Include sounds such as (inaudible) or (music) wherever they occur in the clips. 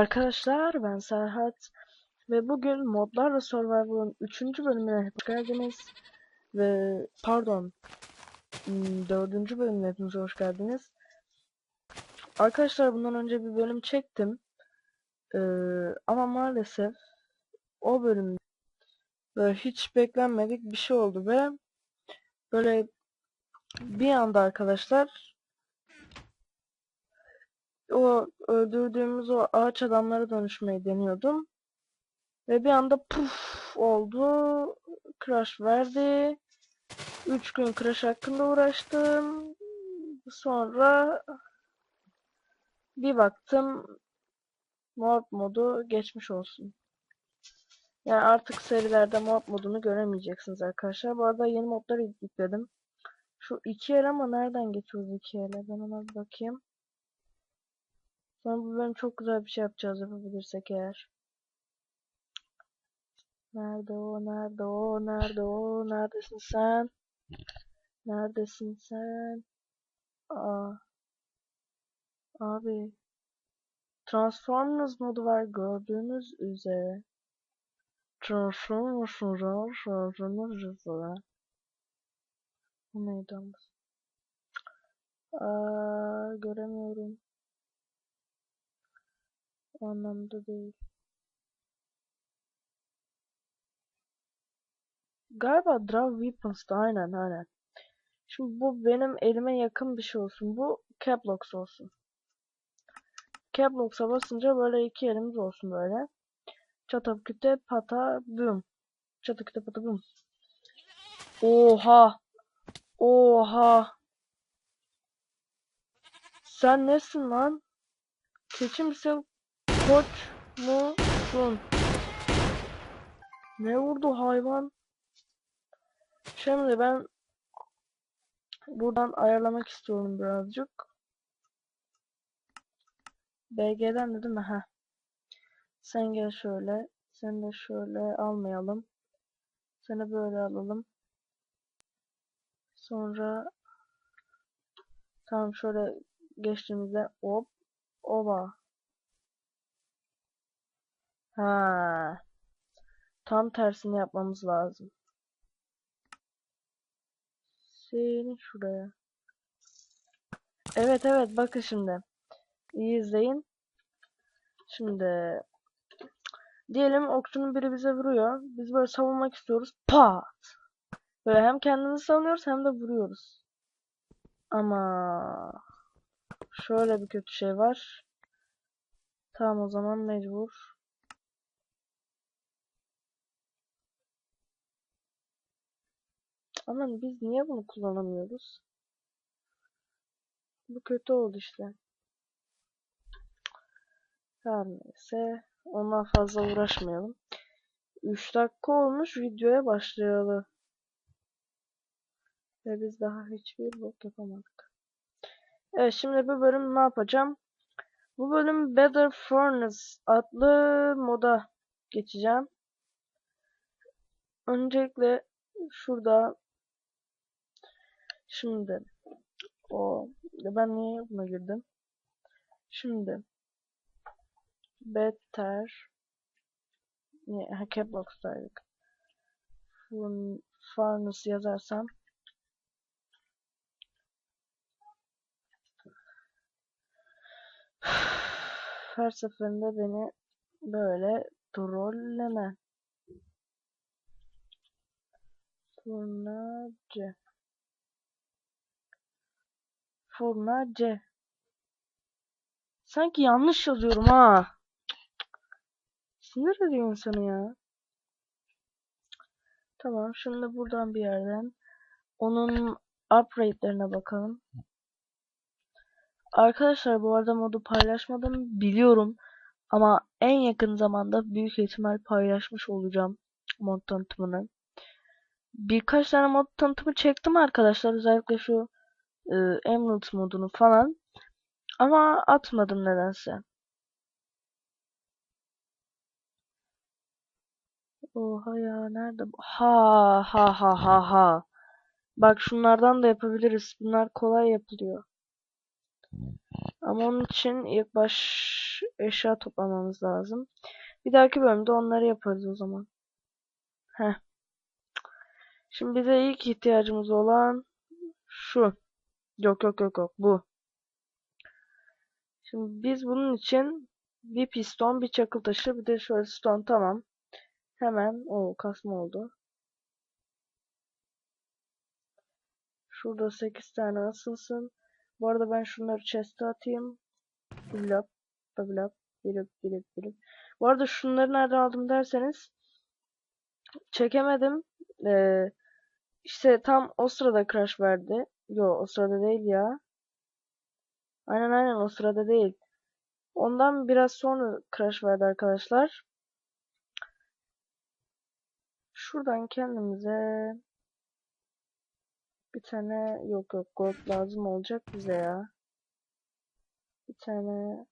Arkadaşlar ben Serhat ve bugün Modlarla Survival'ın 3. bölümüne hoş geldiniz. Ve pardon 4. bölümüne hepiniz hoş geldiniz. Arkadaşlar bundan önce bir bölüm çektim. Ee, ama maalesef o bölüm böyle hiç beklenmedik bir şey oldu ve böyle bir anda arkadaşlar o öldürdüğümüz o ağaç adamlara dönüşmeyi deniyordum. Ve bir anda puf oldu. Crash verdi. 3 gün Crash hakkında uğraştım. Sonra bir baktım mod modu geçmiş olsun. Yani artık serilerde mod modunu göremeyeceksiniz arkadaşlar. Bu arada yeni modlar yükledim. Şu iki el ama nereden geçiyoruz iki ele? Ben ona bir bakayım. Sonra bu bölüm çok güzel bir şey yapacağız yapabilirsek eğer. Nerede o? Nerede o? Nerede o? Neredesin sen? Neredesin sen? Aa. Abi. Transformers modu var gördüğünüz üzere. Transformers modu gördüğünüz üzere. Bu neydi? Aa, göremiyorum. O anlamda değil. Galiba Draw Weapons'da aynen aynen. Şimdi bu benim elime yakın bir şey olsun. Bu Caplocks olsun. Caplocks'a basınca böyle iki elimiz olsun böyle. Çata küte pata bum. Çata küte pata bum. Oha. Oha. Sen nesin lan? Keçi misin? Koç musun? Ne vurdu hayvan? Şimdi ben buradan ayarlamak istiyorum birazcık. BG'den dedim? Heh. Sen gel şöyle. Sen de şöyle almayalım. Seni böyle alalım. Sonra tam şöyle geçtiğimizde hop ova. Ha. Tam tersini yapmamız lazım. Seni şuraya. Evet evet bakın şimdi. İyi izleyin. Şimdi diyelim okçunun biri bize vuruyor. Biz böyle savunmak istiyoruz. Pat. Böyle hem kendimizi savunuyoruz hem de vuruyoruz. Ama şöyle bir kötü şey var. Tamam o zaman mecbur. Ama biz niye bunu kullanamıyoruz? Bu kötü oldu işte. Her neyse. Ondan fazla uğraşmayalım. 3 dakika olmuş videoya başlayalım. Ve biz daha hiçbir bok yapamadık. Evet şimdi bu bölüm ne yapacağım? Bu bölüm Better Furnace adlı moda geçeceğim. Öncelikle şurada Şimdi o ben niye buna girdim? Şimdi better niye Capbox'taydık. Furnace yazarsam her seferinde beni böyle trolleme. Turnacı. Furnacı. Sanki yanlış yazıyorum ha. Sinir ediyor insanı ya. Tamam şimdi buradan bir yerden onun uprate'lerine bakalım. Arkadaşlar bu arada modu paylaşmadım biliyorum. Ama en yakın zamanda büyük ihtimal paylaşmış olacağım mod tanıtımını. Birkaç tane mod tanıtımı çektim arkadaşlar. Özellikle şu e, Emerald modunu falan. Ama atmadım nedense. Oha ya nerede? Ha ha ha ha ha. Bak şunlardan da yapabiliriz. Bunlar kolay yapılıyor. Ama onun için ilk baş eşya toplamamız lazım. Bir dahaki bölümde onları yaparız o zaman. Heh. Şimdi bize ilk ihtiyacımız olan şu. Yok yok yok yok bu. Şimdi biz bunun için bir piston, bir çakıl taşı, bir de şöyle stone tamam. Hemen o kasma oldu. Şurada 8 tane asılsın. Bu arada ben şunları chest'e atayım. Blap, blap, bilip bilip bilip. Bu arada şunları nereden aldım derseniz çekemedim. Ee, işte tam o sırada crash verdi. Yo o sırada değil ya. Aynen aynen o sırada değil. Ondan biraz sonra crash verdi arkadaşlar. Şuradan kendimize bir tane yok yok gold lazım olacak bize ya. Bir tane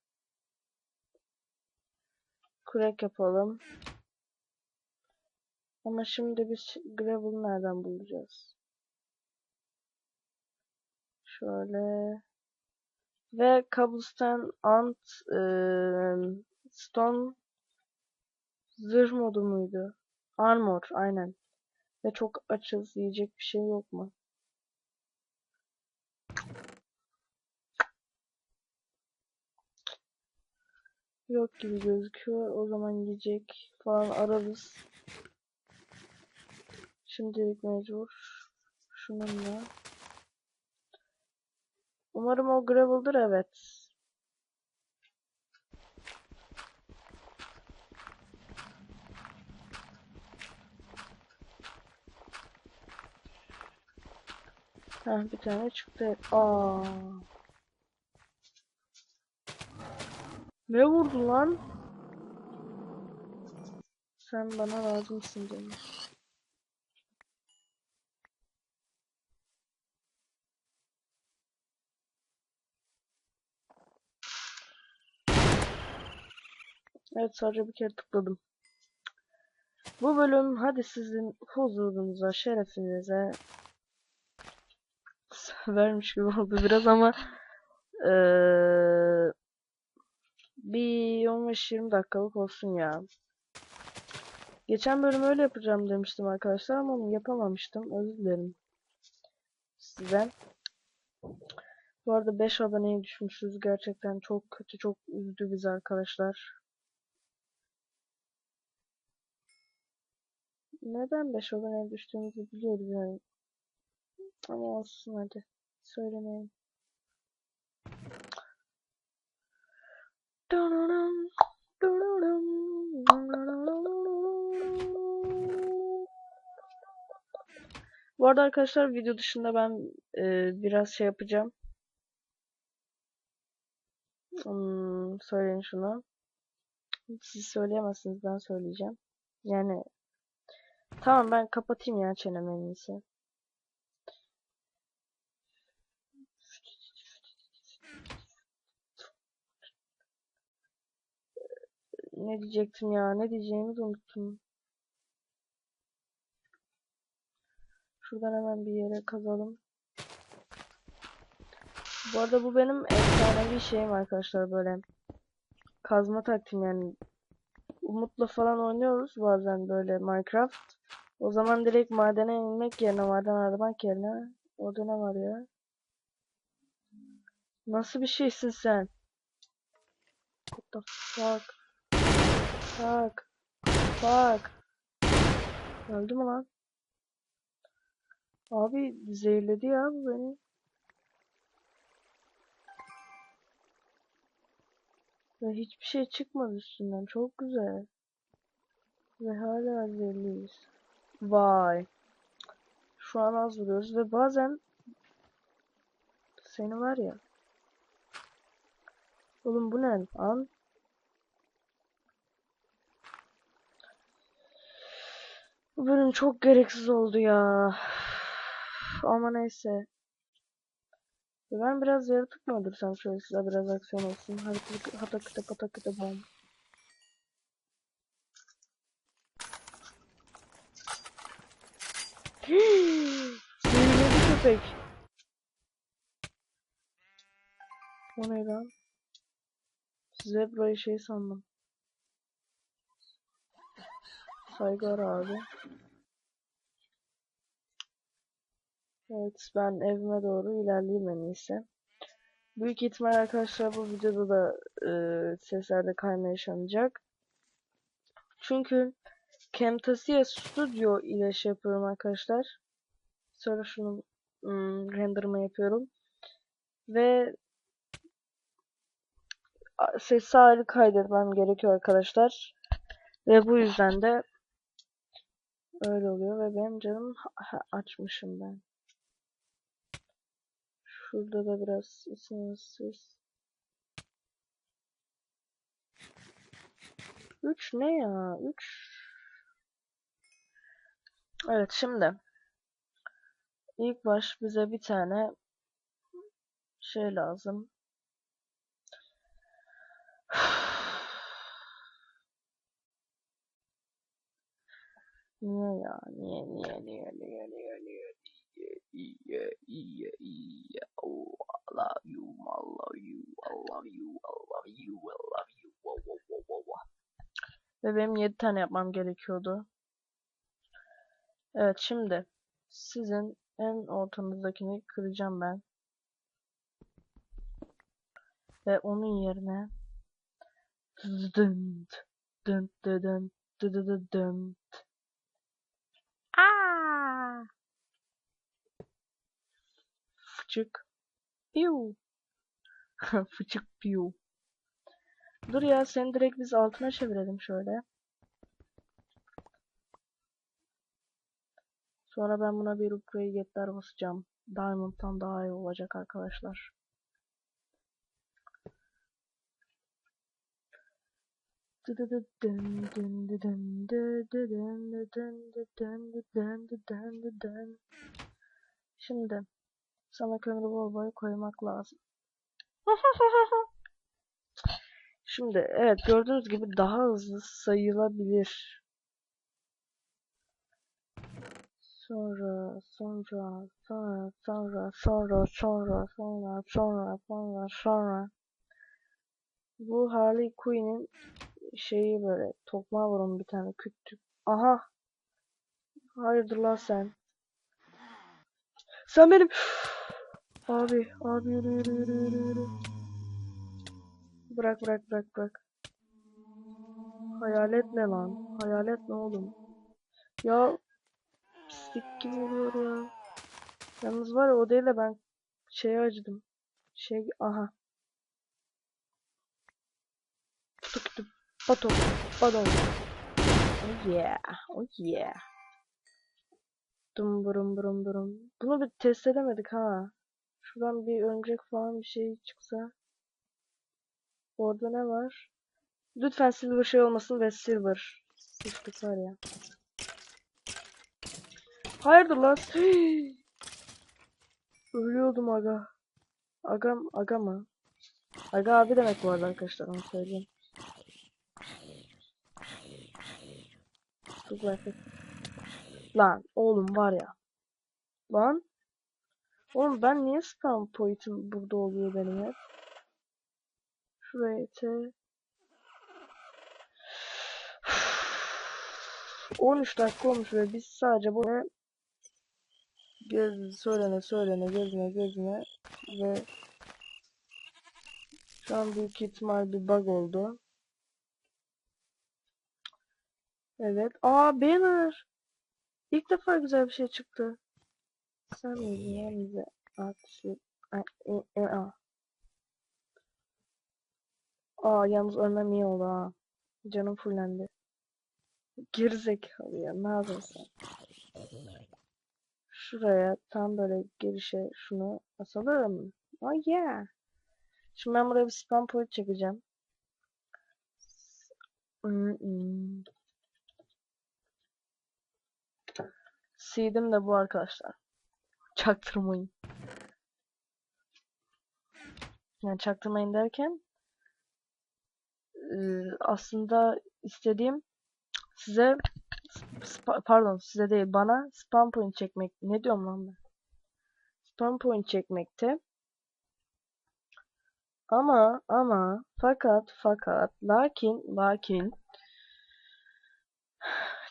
crack yapalım. Ama şimdi biz gravel nereden bulacağız? Şöyle ve cobblestone ant ıı, stone zırh modu muydu? Armor aynen. Ve çok açız yiyecek bir şey yok mu? Yok gibi gözüküyor. O zaman yiyecek falan ararız. Şimdilik mecbur. Şununla. Umarım o gravel'dır evet. Heh, bir tane çıktı. Aa. Ne vurdu lan? Sen bana lazımsın canım. Evet sadece bir kere tıkladım. Bu bölüm hadi sizin huzurunuza, şerefinize (laughs) vermiş gibi oldu biraz ama eee bir 15-20 dakikalık olsun ya. Geçen bölüm öyle yapacağım demiştim arkadaşlar ama yapamamıştım. Özür dilerim. Sizden. Bu arada 5 aboneye düşmüşüz. Gerçekten çok kötü, çok üzdü bizi arkadaşlar. Neden 5 aboneye düştüğümüzü biliyoruz yani. Ama olsun hadi. Söylemeyin. Bu arada arkadaşlar video dışında ben e, biraz şey yapacağım. Hmm, söyleyin şunu. Siz söyleyemezsiniz ben söyleyeceğim. Yani tamam ben kapatayım ya çenemi en iyisi. Ne diyecektim ya? Ne diyeceğimi unuttum. Şuradan hemen bir yere kazalım. Bu arada bu benim efsanevi şeyim arkadaşlar böyle. Kazma taktiğim yani. Umut'la falan oynuyoruz bazen böyle Minecraft. O zaman direkt madene inmek yerine maden aramak yerine orada ne var ya? Nasıl bir şeysin sen? What the fuck? Fuck. Fuck. Öldü mü lan? Abi zehirledi ya bu beni. Ve hiçbir şey çıkmadı üstünden. Çok güzel. Ve hala zehirliyiz. Vay. Şu an az vuruyoruz ve bazen seni var ya. Oğlum bu ne lan? Bu bölüm çok gereksiz oldu ya. Ama neyse. Ben biraz yaratık mı öldürsem şöyle size biraz aksiyon olsun. Hadi hata kıta pata kıta bom. (gasps) Zehirledi köpek. O ne lan? Zebra şey sandım. Saygılar abi. Evet ben evime doğru ilerleyeyim en iyisi. Büyük ihtimal arkadaşlar bu videoda da e, seslerde kayma yaşanacak. Çünkü Camtasia Studio ile şey yapıyorum arkadaşlar. Sonra şunu hmm, render'ımı yapıyorum. Ve sesi ayrı kaydetmem gerekiyor arkadaşlar. Ve bu yüzden de öyle oluyor ve benim canım açmışım ben. Şurada da biraz isimsiz. 3 ne ya? 3 Evet şimdi ilk baş bize bir tane şey lazım. (sighs) Niye ya? Niye niye niye niye niye niye niye niye niye Oh, I love you, I love you, I love you, I love you, I love you. Wow, wow, wow, wow. Ve benim 7 tane yapmam gerekiyordu. Evet şimdi sizin en ortanızdakini kıracağım ben. Ve onun yerine dın dın dın dın dın! Fıçık. Piu. (laughs) Fıçık piu. Dur ya seni direkt biz altına çevirelim şöyle. Sonra ben buna bir upgrade'ler basacağım. Diamond'dan daha iyi olacak arkadaşlar. Şimdi sana kömürü bol boy koymak lazım. (laughs) Şimdi evet gördüğünüz gibi daha hızlı sayılabilir. Sonra, sonra, sonra, sonra, sonra, sonra, sonra, sonra, sonra, sonra. Bu Harley Quinn'in şeyi böyle tokmağı var onun bir tane küçük. Aha. Hayırdır lan sen? Sen benim Abi, abi yürü yürü yürü yürü yürü. Bırak bırak bırak bırak. Hayalet ne lan? Hayalet ne oğlum? Ya pislik gibi oluyor ya. Yalnız var ya o değil de ben şeye acıdım. Şey aha. Sıktım. Baton. Baton. Oh yeah. Oh yeah. Dum burum burum burum. Bunu bir test edemedik ha. Şuradan bir örümcek falan bir şey çıksa. Orada ne var? Lütfen silver şey olmasın ve silver. Sıçtık var ya. Hayırdır lan? (gasps) Ölüyordum aga. Agam, aga mı? Aga abi demek bu arada arkadaşlar onu söyleyeyim. Dur bakayım. Lan oğlum var ya. Lan. Oğlum ben niye spam point'im burada oluyor benim hep? Şuraya ite. (sighs) (sighs) (sighs) 13 dakika olmuş ve biz sadece buraya gez, söylene söylene gezme gezme ve şu an büyük ihtimal bir bug oldu. Evet. Aa Banner. İlk defa güzel bir şey çıktı. Sen miydin ya bize? Artık. e, Aa. Aa yalnız ölmem iyi oldu ha. Canım fullendi. Gerizekalı ya ne yapıyorsun? Şuraya tam böyle girişe şunu asalım. Oh yeah. Şimdi ben buraya bir spam point çekeceğim. Seed'im de bu arkadaşlar. Çaktırmayın. Yani çaktırmayın derken eee, aslında istediğim size spa- pardon size değil bana spam point çekmek ne diyorum lan ben spam point çekmekte Ama ama fakat fakat lakin lakin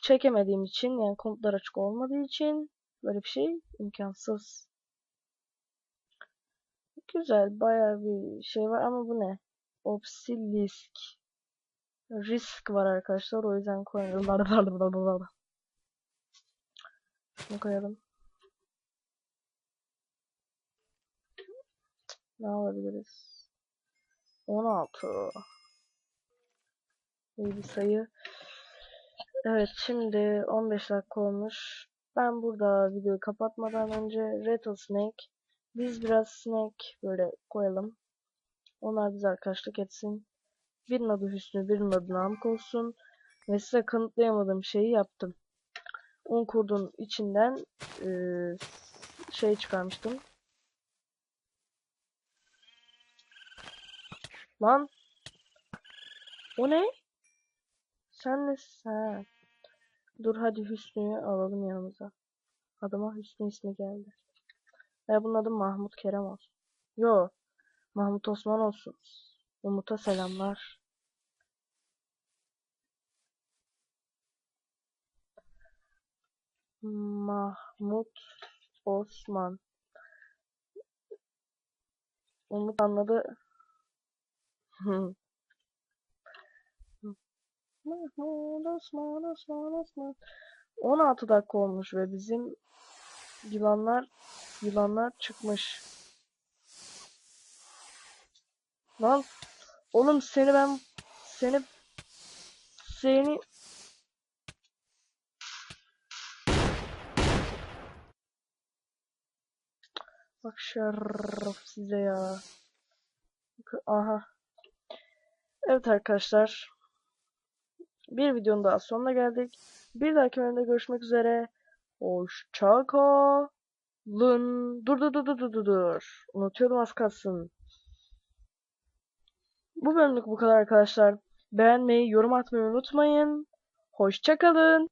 çekemediğim için yani komutlar açık olmadığı için böyle bir şey imkansız. Güzel bayağı bir şey var ama bu ne? Obsilisk. Risk var arkadaşlar o yüzden koyuyorum. Şunu koyalım. Ne alabiliriz? 16. İyi bir sayı. Evet şimdi 15 dakika olmuş. Ben burada videoyu kapatmadan önce Rattlesnake biz biraz snake böyle koyalım. Onlar bize arkadaşlık etsin. Birinin adı Hüsnü, birinin adı Namık olsun. Ve size kanıtlayamadığım şeyi yaptım. Un kurdun içinden eee, şey çıkarmıştım. Lan. O ne? Sen ne sen? Dur hadi Hüsnü'yü alalım yanımıza. Adıma Hüsnü ismi geldi. Ve bunun adı Mahmut Kerem olsun. Yo. Mahmut Osman olsun. Umut'a selamlar. Mahmut Osman. Umut anladı. (laughs) Mahmut Osman Osman Osman. 16 dakika olmuş ve bizim yılanlar yılanlar çıkmış. Lan oğlum seni ben seni seni bak şerref size ya. Aha. Evet arkadaşlar. Bir videonun sonuna geldik. Bir dahaki bölümde görüşmek üzere. Hoşça kalın. Dur dur dur dur. Unutuyordum az kalsın. Bu bölümlük bu kadar arkadaşlar. Beğenmeyi, yorum atmayı unutmayın. Hoşça kalın.